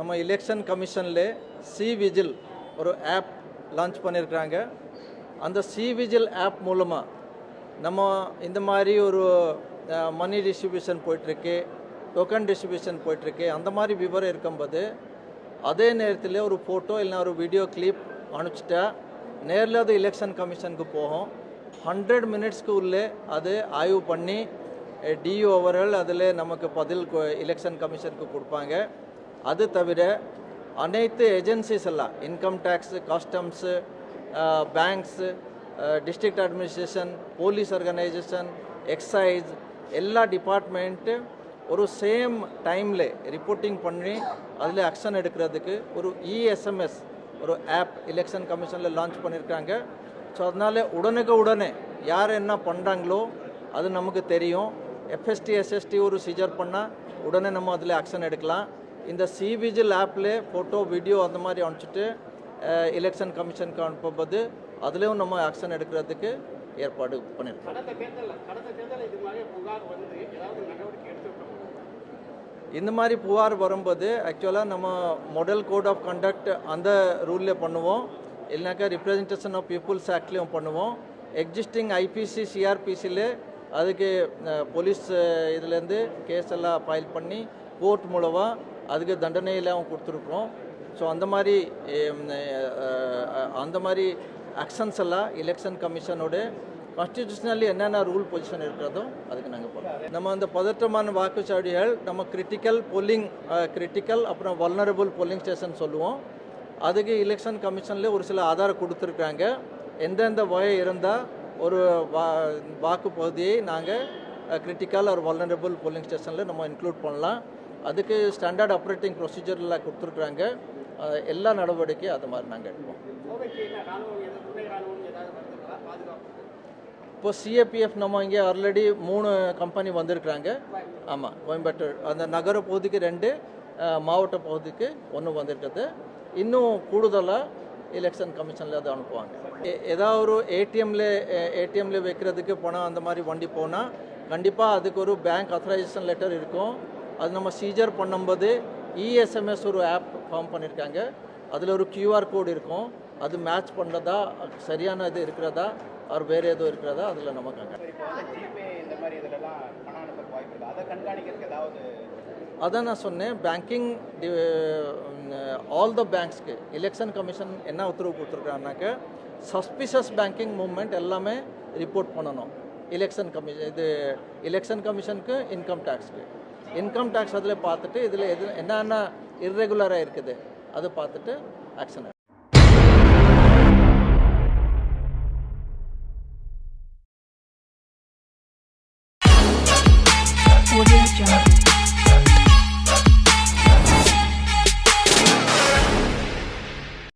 நம்ம எலெக்ஷன் கமிஷனில் C vigil ஒரு ஆப் லான்ச் பண்ணியிருக்கிறாங்க அந்த சி விஜில் ஆப் மூலமாக நம்ம இந்த மாதிரி ஒரு மணி டிஸ்ட்ரிபியூஷன் போயிட்டுருக்கு டோக்கன் டிஸ்ட்ரிபியூஷன் போயிட்டுருக்கு அந்த மாதிரி விவரம் இருக்கும்போது அதே நேரத்தில் ஒரு ஃபோட்டோ இல்லைனா ஒரு வீடியோ கிளிப் அனுப்பிச்சிட்டா நேரில் அது எலெக்ஷன் கமிஷனுக்கு போகும். ஹண்ட்ரட் மினிட்ஸ்க்கு உள்ளே அது ஆய்வு பண்ணி டி ஓவரால் அதில் நமக்கு பதில் எலெக்ஷன் கமிஷனுக்கு கொடுப்பாங்க. அது தவிர அனைத்து ஏஜென்சிஸ் எல்லாம் income tax customs banks district administration police organisation excise எல்லா டிபார்ட்மெண்ட்டு ஒரு சேம் டைமில் ரிப்போர்ட்டிங் பண்ணி அதில் ஆக்ஷன் எடுக்கிறதுக்கு ஒரு இஎஸ்எம்எஸ் ஒரு ஆப் எலெக்ஷன் கமிஷனில் லான்ச் பண்ணியிருக்காங்க ஸோ அதனால் உடனுக்கு உடனே யார் என்ன பண்ணுறாங்களோ அது நமக்கு தெரியும். எஃப்எஸ்டி எஸ்எஸ்டி ஒரு சீஜர் பண்ணால் உடனே நம்ம அதில் ஆக்ஷன் எடுக்கலாம். இந்த சிவிஜில் ஆப்பில் ஃபோட்டோ வீடியோ அந்த மாதிரி அனுப்பிச்சிட்டு எலெக்ஷன் கமிஷனுக்கு அனுப்பும்போது அதுலேயும் நம்ம ஆக்ஷன் எடுக்கிறதுக்கு ஏற்பாடு பண்ணியிருக்கோம் இந்த மாதிரி புகார் வரும்போது ஆக்சுவலாக நம்ம மாடல் கோட் ஆஃப் கண்டக்ட் அந்த ரூலில் பண்ணுவோம். இல்லைனாக்கா ரிப்ரசன்டேஷன் ஆஃப் பீப்புள்ஸ் ஆக்ட்லேயும் பண்ணுவோம். எக்ஸிஸ்டிங் ஐபிசி சிஆர்பிசியில் அதுக்கு போலீஸ் இதுலேருந்து கேஸ் எல்லாம் ஃபைல் பண்ணி கோர்ட் மூலமாக அதுக்கு தண்டனையெல்லாம் கொடுத்துருக்குறோம். ஸோ அந்த மாதிரி அந்த மாதிரி ஆக்ஷன்ஸ் எல்லாம் எலெக்ஷன் கமிஷனோட கான்ஸ்டியூஷனலி என்னென்ன ரூல் பொசிஷன் இருக்கிறதோ அதுக்கு நாங்கள் போகிறோம் நம்ம அந்த பதற்றமான வாக்குச்சாவடிகள் நம்ம கிரிட்டிக்கல் போலிங் கிரிட்டிக்கல் அப்புறம் வல்னரபுள் போலிங் ஸ்டேஷன் சொல்லுவோம். அதுக்கு எலெக்ஷன் கமிஷனில் ஒரு சில ஆதாரம் கொடுத்துருக்காங்க. எந்தெந்த வகை இருந்தால் ஒரு வா வாக்கு பகுதியை நாங்கள் கிரிட்டிக்கல் ஒரு வல்னரபுள் போலிங் ஸ்டேஷனில் நம்ம இன்க்ளூட் பண்ணலாம். அதுக்கு ஸ்டாண்டர்ட் ஆப்ரேட்டிங் ப்ரொசீஜரில் கொடுத்துருக்குறாங்க. எல்லா நடவடிக்கையும் அது மாதிரி நாங்கள் எடுப்போம். இப்போ சிஏபிஎஃப் நம்ம இங்கே ஆல்ரெடி மூணு கம்பெனி வந்திருக்கிறாங்க. ஆமாம் கோயம்பேட்டூர் அந்த நகர பகுதிக்கு ரெண்டு மாவட்ட பகுதிக்கு ஒன்று வந்திருக்குது. இன்னும் கூடுதலாக எலெக்ஷன் கமிஷனில் அதை அனுப்புவாங்க. ஏதாவது ஒரு ஏடிஎம்ல ஏடிஎம்ல வைக்கிறதுக்கு பணம் அந்த மாதிரி வண்டி போனால் கண்டிப்பாக அதுக்கு ஒரு பேங்க் அத்தரைசேஷன் லெட்டர் இருக்கும். அது நம்ம சீஜர் பண்ணும்போது இஎஸ்எம்எஸ் ஒரு ஆப் ஃபார்ம் பண்ணியிருக்காங்க. அதில் ஒரு கியூஆர் கோடு இருக்கும். அது மேட்ச் பண்ணுறதா சரியான இது இருக்கிறதா அவர் வேறு எதுவும் இருக்கிறதா அதில் நமக்கு அதான் நான் சொன்னேன். பேங்கிங் ஆல் த பேங்க்ஸ்க்கு எலெக்ஷன் கமிஷன் என்ன உத்தரவு கொடுத்துருக்காங்கனாக்க சஸ்பிஷஸ் பேங்கிங் மூவ்மெண்ட் எல்லாமே ரிப்போர்ட் பண்ணணும். எலெக்ஷன் கமிஷன் இது எலெக்ஷன் கமிஷனுக்கு இன்கம் டேக்ஸ்க்கு இன்கம் டேக்ஸ் அதில் பார்த்துட்டு இதில் எது என்னென்ன இர்ரெகுலராக இருக்குது அது பார்த்துட்டு ஆக்ஷன்